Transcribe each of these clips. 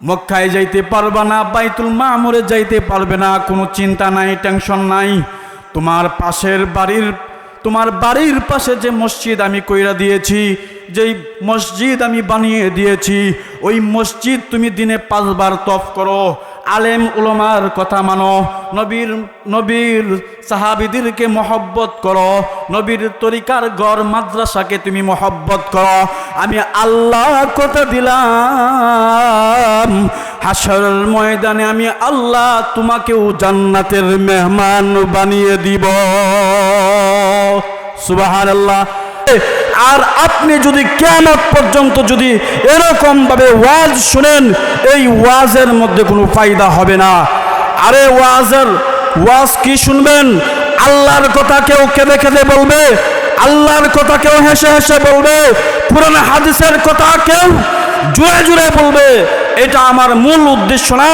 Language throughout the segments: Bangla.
মক্কায় যাইতে পারবে না, বাইতুল মামুরে যাইতে পারবে না, কোনো চিন্তা নাই, টেনশন নাই। তোমার পাশের বাড়ির, তোমার বাড়ির পাশে যে মসজিদ আমি কইরা দিয়েছি, যেই মসজিদ আমি বানিয়ে দিয়েছি, ওই মসজিদ তুমি দিনে পাঁচবার তফ করো। আলেম উলমার কথা মানো। নবীর নবীর সাহাবিদেরকে মহব্বত করো। নবীর তরিকার গড় মাদ্রাসাকে তুমি মহব্বত করো। আমি আল্লাহ কথা দিলাম। হাসরের ময়দানে আমি আল্লাহ তোমাকেও জান্নাতের মেহমান বানিয়ে দিব। সুবাহান আল্লাহ আর আপনি যদি কেমন পর্যন্ত যদি এরকম ভাবে ওয়াজ শুনেন, এই ওয়াজের মধ্যে কোনো ফায়দা হবে না। আরে ওয়াজের ওয়াজ কি শুনবেন? আল্লাহর কথা কেউ কেঁদে কেঁদে বলবে, আল্লাহর কথা কেউ হেসে হেসে বলবে পুরানো হাদিসের কথা কেউ জুড়ে জুড়ে বলবে। এটা আমার মূল উদ্দেশ্য না,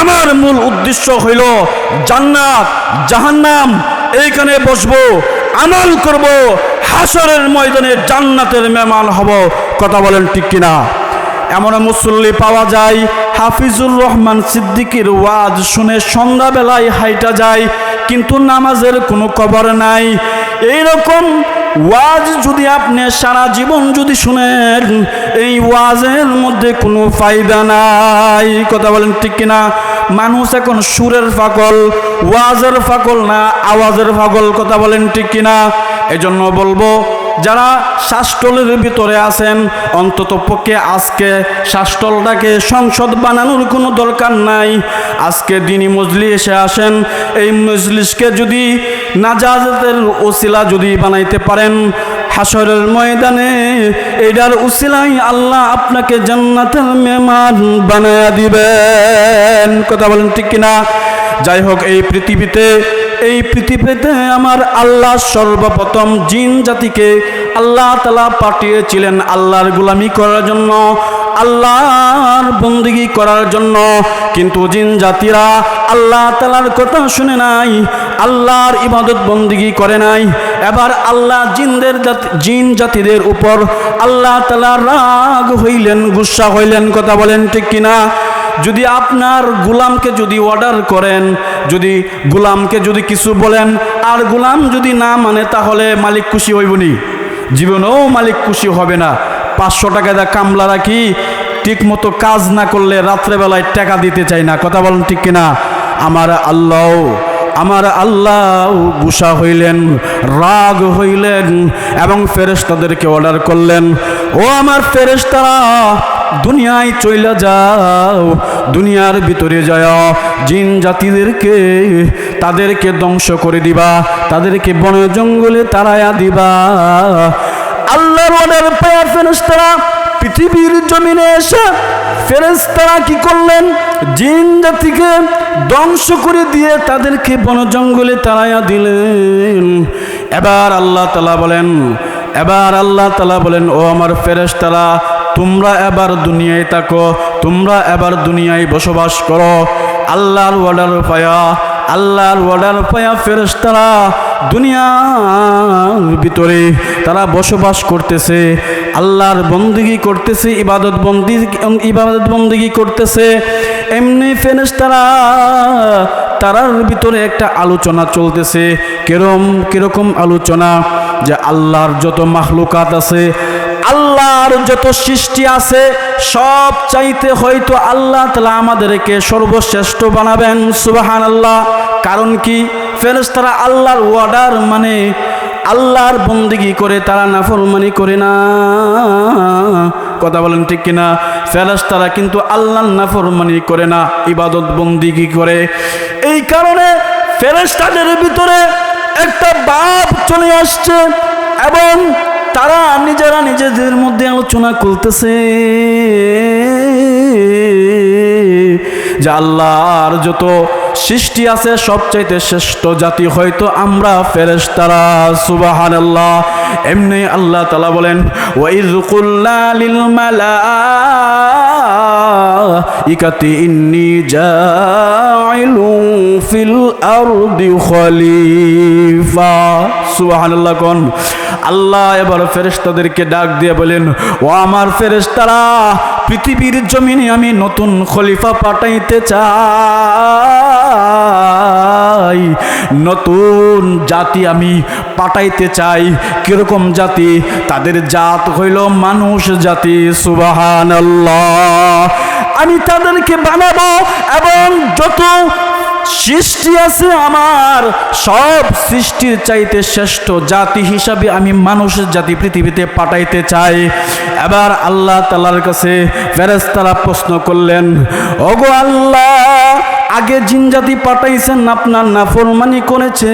আমার মূল উদ্দেশ্য হইল জান্নাত, জাহান্নাম, এইখানে বসবো। আমল করব হাসরের ময়দানে জান্নাতের মেহমান হব। কথা বলেন ঠিক কিনা? এমন মুসল্লি পাওয়া যায়, হাফিজুর রহমান সিদ্দিকির ওয়াজ শুনে সন্ধ্যাবেলায় হাইটা যায়, কিন্তু নামাজের কোনো কবর নাই। এইরকম ওয়াজ যদি আপনি সারা জীবন যদি শুনেন, এই ওয়াজের মধ্যে কোনো ফায়দা নাই। কথা বলেন ঠিক কিনা? মানুষ এখন সুরের ফাকল ওয়াজের ফাকল না আওয়াজের ফাকল কথা বলেন ঠিক কিনা? এজন্য বলব, যারা শাসটলের ভিতরে আছেন, অন্তত পক্ষে আজকে শাসটলটাকে সংসদ বানানোর কোনো দরকার নাই। আজকে দিনী মজলি এসে আসেন, এই মজলিসকে যদি নাজাতের ওসিলা যদি বানাইতে পারেন হাসরের ময়দানে এটার উসিলাই আল্লাহ আপনাকে জান্নাতের মেহমান বানায়া দিবেন। কথা বলেন ঠিক কিনা? যাই হোক এই পৃথিবীতে এই পৃথিবীতে আমার আল্লাহ সর্বপ্রথম জিন জাতিকে আল্লাহ তালা পাঠিয়েছিলেন আল্লাহর গুলামি করার জন্য, আল্লাহর বন্দিগি করার জন্য। কিন্তু জিন জাতিরা আল্লাহ তালার কথা শুনে নাই, আল্লাহর ইবাদত বন্দিগি করে নাই। এবার আল্লাহ জিনদের জিন জাতিদের উপর আল্লাহ তালা রাগ হইলেন, গুসা হইলেন, কথা বলেন ঠিক কিনা? যদি আপনার গুলামকে যদি অর্ডার করেন, যদি গুলামকে যদি কিছু বলেন, আর গুলাম যদি না মানে তাহলে মালিক খুশি হইবনি। জীবনেও মালিক খুশি হবে না। পাঁচশো টাকা দা কামলা রাখি ঠিক মতো কাজ না করলে রাত্রেবেলায় টাকা দিতে চাই না। কথা বলেন ঠিক কিনা? আমার আল্লাহ আমার আল্লাহ গুসা হইলেন, রাগ হইলেন এবং ফেরেস্তাদেরকে অর্ডার করলেন। ও আমার ফেরেশতারা দুনিয়ায় চইলা যাও, দুনিয়ার ভিতরে যাও। জিন জাতিদেরকে, তাদেরকে ধ্বংস করে দিবা, তাদেরকে বন জঙ্গলে তাড়ায়া দিবা। আল্লাহর অর্ডার পায়া ফেরেশতারা পৃথিবীর জমিনে এসে ফেরেশতারা কি করলেন? জিন জাতিকে ধ্বংস করে দিয়ে তাদেরকে বন জঙ্গলে তাড়াইয়া দিলেন। এবার আল্লাহ তালা বলেন, এবার আল্লাহ তালা বলেন, ও আমার ফেরেশতারা তোমরা এবার দুনিয়ায় থাকো, তোমরা এবার দুনিয়ায় বসবাস করো। আল্লাহর অর্ডার পায়া, আল্লাহর অর্ডার পায়া ফেরেশতারা দুনিয়ার ভিতরে তারা বসবাস করতেছে। আল্লাহর বন্দিগি করতেছে, ইবাদত বন্দি ইবাদত বন্দিগি করতেছে। এমনি ফেরেশতারা তারার ভিতরে একটা আলোচনা চলতেছে। কেরম, কীরকম আলোচনা? যে আল্লাহর যত মাখলুকাত আছে আল্লাহর যত সৃষ্টি আছে, সব চাইতে হয়তো আল্লাহ তালা আমাদেরকে সর্বশ্রেষ্ঠ বানাবেন সুবাহান আল্লাহ কারণ কি? ফেরেশতারা আল্লাহর ওয়ার্ডার মানে আল্লাহর বন্দিগি করে, তারা নাফরমানি করে না। কথা বলেন ঠিক কিনা? ফেরেশতারা কিন্তু আল্লাহর নাফরমানি করে না, ইবাদত বন্দিগি করে। এই কারণে ফেরেশতাদের ভিতরে একটা বাপ চলে আসছে এবং তারা নিজেরা নিজেদের মধ্যে আলোচনা করতেছে যে যত সৃষ্টি আছে, সবচাইতে শ্রেষ্ঠ জাতি হয়তো আমরা ফেরেশতারা সুবাহান আল্লাহ এমনি আল্লাহ তালা বলেন ওয়াইজ কুল্লা লিল মালাইকাতি ইন্নি ফিল আরদি খলিফা। সুবহানাল্লাহ কোন আল্লাহ এবার ফেরেশতাদেরকে ডাক দিয়ে বলেন, ও আমার ফেরেশতারা, পৃথিবীর জমিনে আমি নতুন খলিফা পাঠাইতে চাই। নতুন জাতি আমি পাঠাইতে চাই। কীরকম জাতি? তাদের জাত হইল মানুষ জাতি সুবাহান আল্লাহ আমি তাদেরকে বানাবো এবং যত সৃষ্টি আছে আমার। সব সৃষ্টির চাইতে শ্রেষ্ঠ জাতি হিসাবে আমি মানুষের জাতি পৃথিবীতে পাঠাইতে চাই। এবার আল্লাহ তালার কাছে ফেরেস্তারা প্রশ্ন করলেন, ওগো আল্লাহ আগে জিন জাতি পাঠাইছেন, আপনার নাফরমানি করেছে।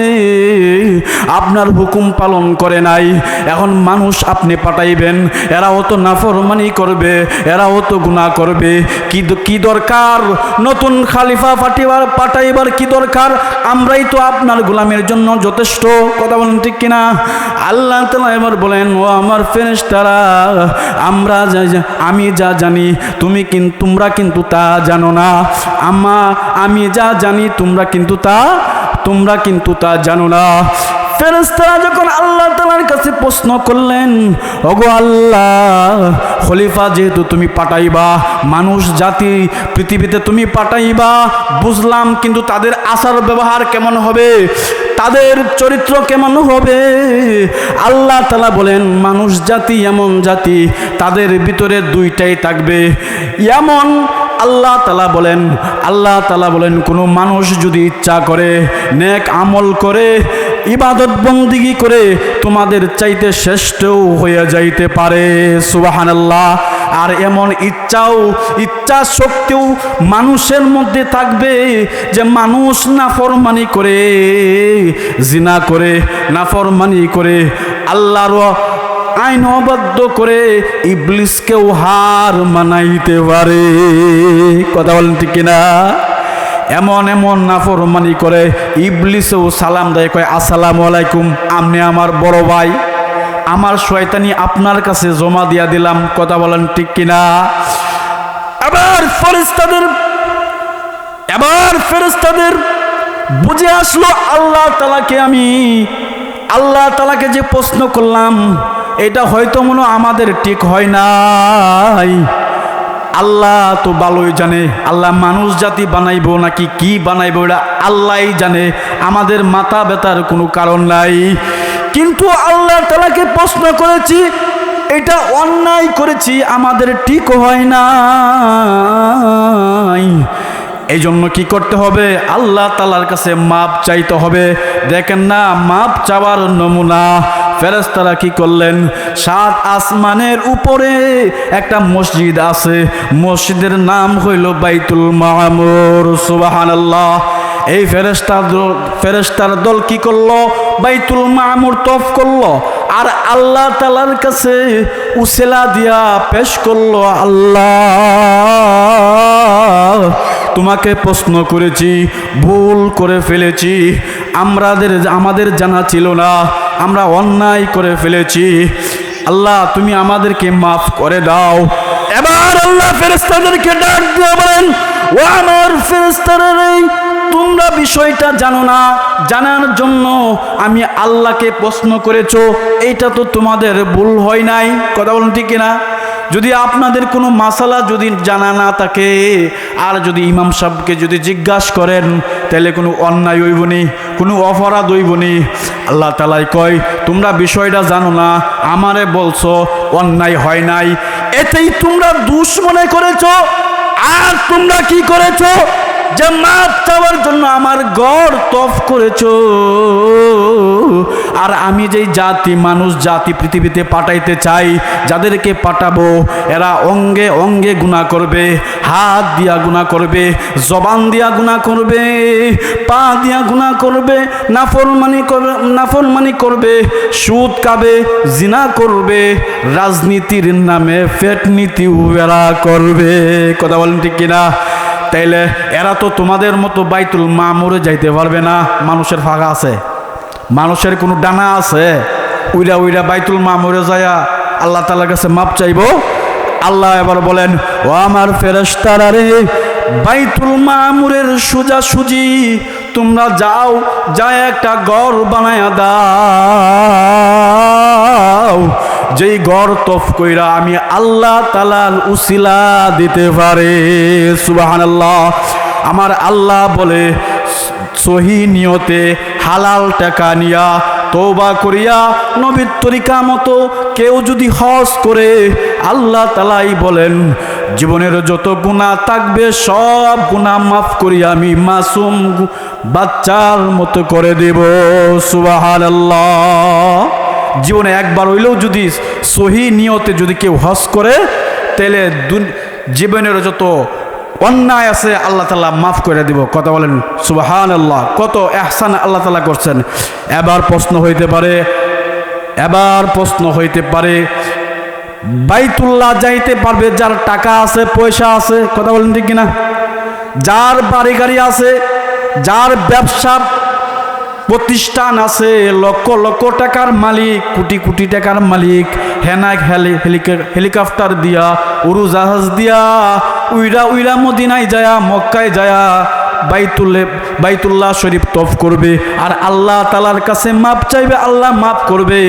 আপনার হুকুম পালন করে নাই। এখন মানুষ আপনি পাঠাইবেন, এরাও তো নাফরমানি করবে, এরাও তো গুণা করবে। কি কি দরকার? নতুন খালিফা পাঠিবার পাঠাইবার কি দরকার? আমরাই তো আপনার গোলামের জন্য যথেষ্ট। কথা বলেন ঠিক কিনা? আল্লাহ তালা এবার বলেন, ও আমার ফেরেশতারা, আমরা আমি যা জানি, তুমি কিন্তু তোমরা কিন্তু তা জানো না। আমা আমি যা জানি, তোমরা কিন্তু তা, তোমরা কিন্তু তা জানো না। ফেরেস্তারা যখন আল্লাহ তালার কাছে প্রশ্ন করলেন, ওগো আল্লাহ, খলিফা যেহেতু তুমি পাঠাইবা, মানুষ, জাতি, পৃথিবীতে তুমি পাঠাইবা, বুঝলাম কিন্তু তাদের আচার ব্যবহার কেমন হবে? তাদের চরিত্র কেমন হবে? আল্লাহ তালা বলেন, মানুষ, জাতি, এমন জাতি, তাদের ভিতরে দুইটাই থাকবে। এমন আল্লাহ তালা বলেন, আল্লাহ তালা বলেন, কোনো মানুষ যদি ইচ্ছা করে, নেক আমল করে, ইবাদত বন্দিগি করে, তোমাদের চাইতে শ্রেষ্ঠও হয়ে যাইতে পারে সুবাহান আল্লাহ আর এমন ইচ্ছাও, ইচ্ছা শক্তিও মানুষের মধ্যে থাকবে যে মানুষ নাফরমানি করে, জিনা করে, নাফরমানি করে, আল্লাহর আইন অবাধ্য করে ইবলিসকেও হার মানাইতে পারে। কথা বলেন ঠিক কিনা? এমন এমন নাফরমানি করে ইবলিসেও সালাম দেয়, কয়, আসসালামু আলাইকুম আপনি আমার বড় ভাই, আমার শয়তানি আপনার কাছে জমা দিয়া দিলাম। কথা বলেন ঠিক কিনা? আবার ফরিস্তাদের এবার ফেরেস্তাদের বুঝে আসলো, আল্লাহ তালাকে আমি, আল্লাহ তালাকে যে প্রশ্ন করলাম এটা হয়তো মনে আমাদের ঠিক হয় নাই। আল্লাহ তো ভালোই জানে, আল্লাহ মানুষ জাতি বানাইবো নাকি কি বানাইবো এটা আল্লাহই জানে, আমাদের মাথা ব্যথার কোনো কারণ নাই। কিন্তু আল্লাহ তালাকে প্রশ্ন করেছি, এটা অন্যায় করেছি, আমাদের ঠিক হয় নাই। এই জন্য কি করতে হবে? আল্লাহ তালার কাছে মাপ চাইতে হবে। দেখেন না, মাপ চাওয়ার নমুনা ফেরেস্তারা কি করলেন? সাত আসমানের উপরে একটা মসজিদ আছে। মসজিদের নাম হইল বাইতুল মামুর সুবাহান আল্লাহ এই ফেরেস্তার ফেরেস্তার দল কি করল? বাইতুল মামুর তফ করল। আর আল্লাহ তালার কাছে উসেলা দিয়া পেশ করল, আল্লাহ, তোমাকে প্রশ্ন করেছি, ভুল করে ফেলেছি। আমাদের আমাদের জানা ছিল না। আমরা অন্যায় করে ফেলেছি। আল্লাহ, তুমি আমাদেরকে মাফ করে দাও। এবার আল্লাহ ফেরেস্তাদেরকে ডাক দিয়ে বলেন ও আমার ফেরেস্তারা তোমরা বিষয়টা জানো না। জানার জন্য আমি আল্লাহকে প্রশ্ন করেছ, এইটা তো তোমাদের ভুল হয় নাই। কথা বলুন ঠিক কিনা? যদি আপনাদের কোনো মাসালা যদি জানা না থাকে, আর যদি ইমাম সাহেবকে যদি জিজ্ঞাসা করেন, তাহলে কোনো অন্যায় হইবনি, কোনো অপরাধ হইবনি। আল্লাহ তালাই কয়, তোমরা বিষয়টা জানো না, আমারে বলছো, অন্যায় হয় নাই। এতেই তোমরা দুষ মনে করেছ, আর তোমরা কি করেছ? যে মাপ চাওয়ার জন্য আমার গড় তফ করেছ। আর আমি যেই জাতি, মানুষ, জাতি পৃথিবীতে পাঠাইতে চাই, যাদেরকে পাঠাবো, এরা অঙ্গে অঙ্গে গুণা করবে, হাত দিয়া গুণা করবে, জবান দিয়া গুণা করবে, পা দিয়া গুণা করবে, নাফরমানি করবে নাফরমানি করবে, সুদ খাবে, জিনা করবে, রাজনীতির নামে ফেট নীতি এরা করবে। কথা বলেন ঠিক কিনা? তাইলে এরা তো তোমাদের মতো বাইতুল মা মামুরে যাইতে পারবে না। মানুষের ফাঁকা আছে। মানুষের কোনো ডানা আছে। উইরা উইরা বাইতুল মা মামুরে যায়া আল্লাহ তালার কাছে মাপ চাইব। আল্লাহ এবার বলেন, ও আমার ফেরেস্তারা রে, বাইতুল মামুরের সোজা সুজি তোমরা যাও যা একটা ঘর বানায়া দাও। যেই গড় তফ কইরা আমি আল্লাহ তালার উসিলা দিতে পারে। সুবাহান আল্লাহ আমার আল্লাহ বলে, সহি নিয়তে হালাল টাকা নিয়া তৌবা করিয়া নবীর তরিকা মতো কেউ যদি হজ করে, আল্লাহ তালাই বলেন, জীবনের যত গুণা থাকবে, সব গুণা মাফ করি আমি মাসুম বাচ্চার মতো করে দেব। সুবাহান আল্লাহ জীবনে একবার হইলেও যদি সহি নিয়তে যদি কেউ হজ করে, তাহলে জীবনের যত অন্যায় আছে, আল্লাহ তালা মাফ করে দিব। কথা বলেন সুবাহান আল্লাহ কত এহসান আল্লাহ তালা করছেন। এবার প্রশ্ন হইতে পারে, এবার প্রশ্ন হইতে পারে, বাইতুল্লাহ যাইতে পারবে, যার টাকা আছে, পয়সা আছে, কথা বলেন ঠিক কিনা? যার বাড়ি গাড়ি আছে, যার ব্যবসা প্রতিষ্ঠান আছে, লক্ষ লক্ষ টাকার মালিক, কোটি কোটি টাকার মালিক হেলি হেলিকপ্টার দিয়া উড়োজাহাজ দিয়া, উইরা উইরা মদিনায় যায়া, মক্কায় যায়া, বাইতুল্লে, বাইতুল্লাহ শরীফ তফ করবে। আর আল্লাহ তালার কাছে মাপ চাইবে, আল্লাহ মাপ করবে।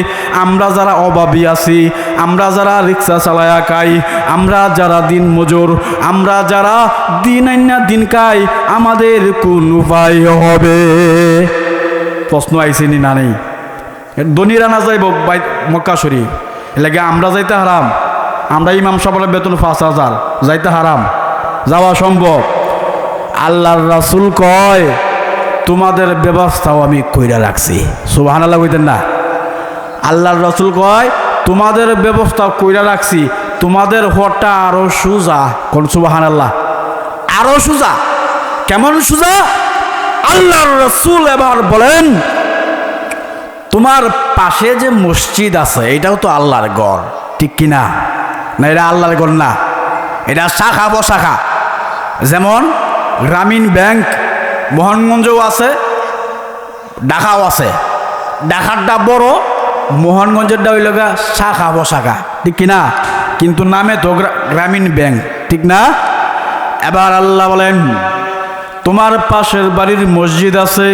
আমরা যারা অভাবী আছি, আমরা যারা রিক্সা চালায়া খাই, আমরা যারা দিন মজুর, আমরা যারা দিন আইনা দিন খাই, আমাদের কোন উপায় হবে। প্রশ্ন আইসিনি না নেই। ধনীরা না যাইব বাই মক্কা শরীফ। এলাকা আমরা যাইতে হারাম। আমরা ইমাম সাহেবের বেতন পাঁচ হাজার। যাইতে হারাম। যাওয়া সম্ভব। আল্লাহর রাসুল কয়, তোমাদের ব্যবস্থাও আমি কইরা রাখছি। সুবাহান আল্লাহ কইতেন না। আল্লাহর রসুল কয়, তোমাদের ব্যবস্থা কইরা রাখছি। তোমাদের হটা আরও সুজা। কোন সুবাহান আল্লাহ আরও সুজা। কেমন সুজা? আল্লাহর রসুল এবার বলেন, তোমার পাশে যে মসজিদ আছে, এটাও তো আল্লাহর গড় ঠিক কিনা না? এটা আল্লাহর গড় না। এটা শাখা বশাখা যেমন গ্রামীণ ব্যাংক মোহনগঞ্জও আছে, ঢাকাও আছে। ঢাকারটা বড়, মোহনগঞ্জেরটা হইল গা শাখা বশাখা ঠিক কিনা কিন্তু নামে তো গ্রামীণ ব্যাংক। ঠিক না? এবার আল্লাহ বলেন তোমার পাশের বাড়ির মসজিদ আছে,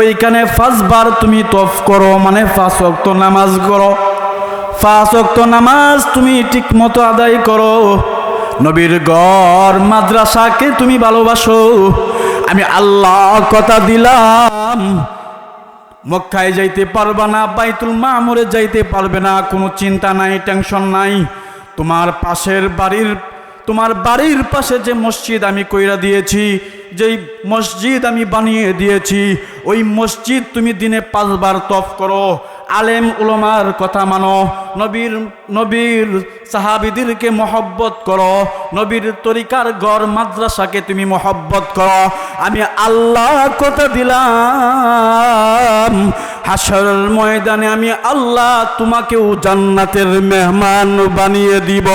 ওইখানে পাঁচবার তুমি তফ করো মানে পাঁচ অক্ত নামাজ করো। পাঁচ অক্ত নামাজ তুমি ঠিক মতো আদায় করো। নবীর গড় মাদ্রাসাকে তুমি ভালোবাসো। আমি আল্লাহ কথা দিলাম, মক্কায় যাইতে পারবা না, বাইতুল মামুরে যাইতে পারবে না, কোনো চিন্তা নাই, টেনশন নাই। তোমার পাশের বাড়ির, তোমার বাড়ির পাশে যে মসজিদ আমি কইরা দিয়েছি যেই মসজিদ আমি বানিয়ে দিয়েছি, ওই মসজিদ তুমি দিনে পাঁচবার তফ করো। আলেম উলমার কথা মানো, নবীর নবীর সাহাবিদেরকে মহব্বত করো, নবীর তরিকার গড় মাদ্রাসাকে তুমি মহব্বত করো। আমি আল্লাহ কথা দিলাম হাসর ময়দানে আমি আল্লাহ তোমাকেও জান্নাতের মেহমান বানিয়ে দিব।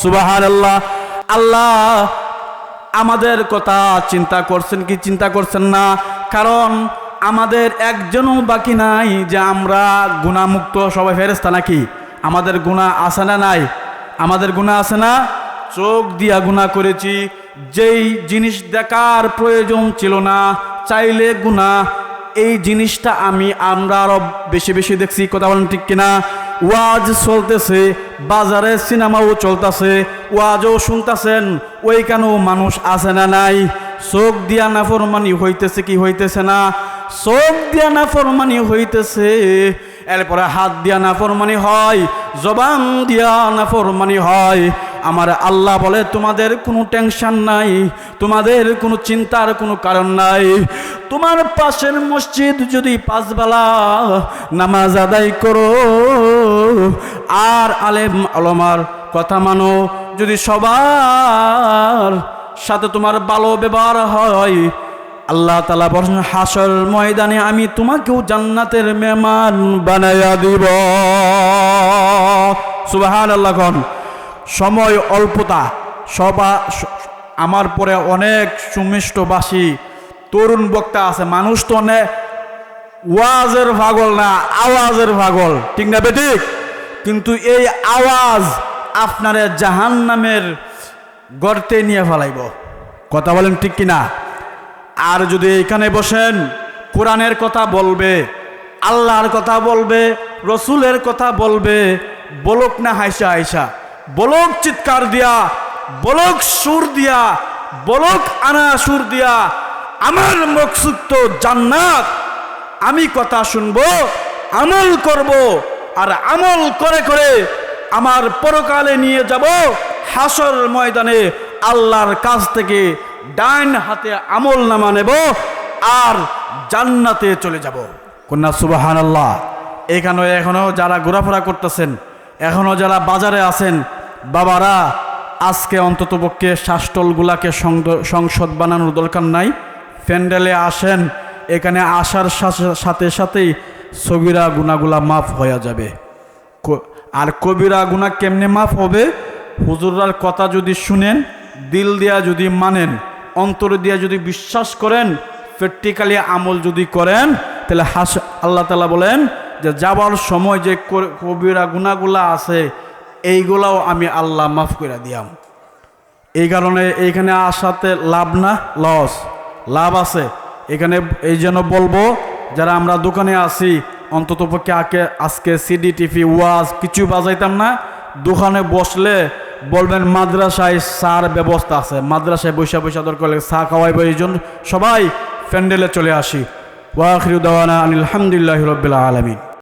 সুবাহান আল্লাহ আল্লাহ আমাদের কথা চিন্তা করছেন কি চিন্তা করছেন না? কারণ আমাদের একজনও বাকি নাই যে আমরা গুণামুক্ত সবাই ফেরেস্তা নাকি? আমাদের গুণা আছে না নাই? আমাদের গুণা আছে না? চোখ দিয়া গুণা করেছি। যেই জিনিস দেখার প্রয়োজন ছিল না, চাইলে গুণা এই জিনিসটা আমি আমরা আরও বেশি বেশি দেখছি, কথা বলেন ঠিক কিনা? ওয়াজ চলতেছে, বাজারে সিনেমাও চলতেছে, ওয়াজও শুনতেছেন ওইখানেও মানুষ আছে না নাই? চোখ দিয়া নাফরমানি হইতেছে কি হইতেছে না? চোখ দিয়া নাফরমানি হইতেছে, এরপরে হাত দিয়া নাফরমানি হয়, জবান দিয়া নাফরমানি হয়। আমার আল্লাহ বলে, তোমাদের কোনো টেনশন নাই, তোমাদের কোনো চিন্তার কোনো কারণ নাই। তোমার পাশের মসজিদ যদি পাঁচবেলা নামাজ আদায় করো, আর আলেম, আলমার কথা মানো। যদি সবার সাথে তোমার ভালো ব্যবহার হয়, আল্লাহ তালা বলেন, হাসর ময়দানে আমি তোমাকেও জান্নাতের মেহমান বানাইয়া দিব। সুবাহান আল্লাহ সময় অল্পতা। সবা আমার পরে অনেক সুমিষ্টবাসী, তরুণ বক্তা আছে। মানুষ তো অনেক ওয়াজের ভাগল না, আওয়াজের ভাগল ঠিক না বেঠিক কিন্তু এই আওয়াজ আপনার জাহান নামের গর্তে নিয়ে ফেলাইব। কথা বলেন ঠিক কিনা? আর যদি এখানে বসেন, কোরআনের কথা বলবে, আল্লাহর কথা বলবে, রসুলের কথা বলবে, বলক না হাইসা হাইসা। বলক চিৎকার দিয়া, বলক সুর দিয়া, বলক আনা সুর দিয়া, আমার মকসুদ তো জান্নাত। আমি কথা শুনব, আমল করব, আর আমল করে করে আমার পরকালে নিয়ে যাব হাসর ময়দানে আল্লাহর কাছ থেকে ডাইন হাতে আমল নামা নেব আর জান্নাতে চলে যাব। কন্যা সুবাহান আল্লাহ এখানে এখনও যারা ঘোরাফেরা করতেছেন, এখনও যারা বাজারে আছেন বাবারা, আজকে অন্ততপক্ষে শাসটলগুলাকে সংদ- সংসদ বানানোর দরকার নাই। প্যান্ডেলে আসেন, এখানে আসার সাথে- সাথে সাথেই সগিরা গুণাগুলা মাফ হয়ে যাবে। আর কবিরা গুণা কেমনে মাফ হবে? হুজুরার কথা যদি শুনেন, দিল দিয়া যদি মানেন, অন্তর দিয়া যদি বিশ্বাস করেন, প্র্যাকটিক্যালি আমল যদি করেন, তাহলে হাস, আল্লাহ তালা বলেন যে যাবার সময় যে কবিরা গুণাগুলা আছে এইগুলাও আমি আল্লাহ মাফ করে দিয়াম। এই কারণে এইখানে আসাতে লাভ না, লস। লাভ আছে। এখানে এই জন্য বলব, যারা আমরা দোকানে আসি অন্তত পক্ষে আগে আজকে সিডি, টিভি, ওয়াজ কিছু বাজাইতাম না, দোকানে বসলে বলবেন মাদ্রাসায় সার ব্যবস্থা আছে। মাদ্রাসায় বৈশা বৈশা দরকার চা খাওয়াইব এই জন্য সবাই প্যান্ডেলে চলে আসি। ওয়াখির দাওয়ানা আলহামদুলিল্লাহ রবিল্লা আলমিন।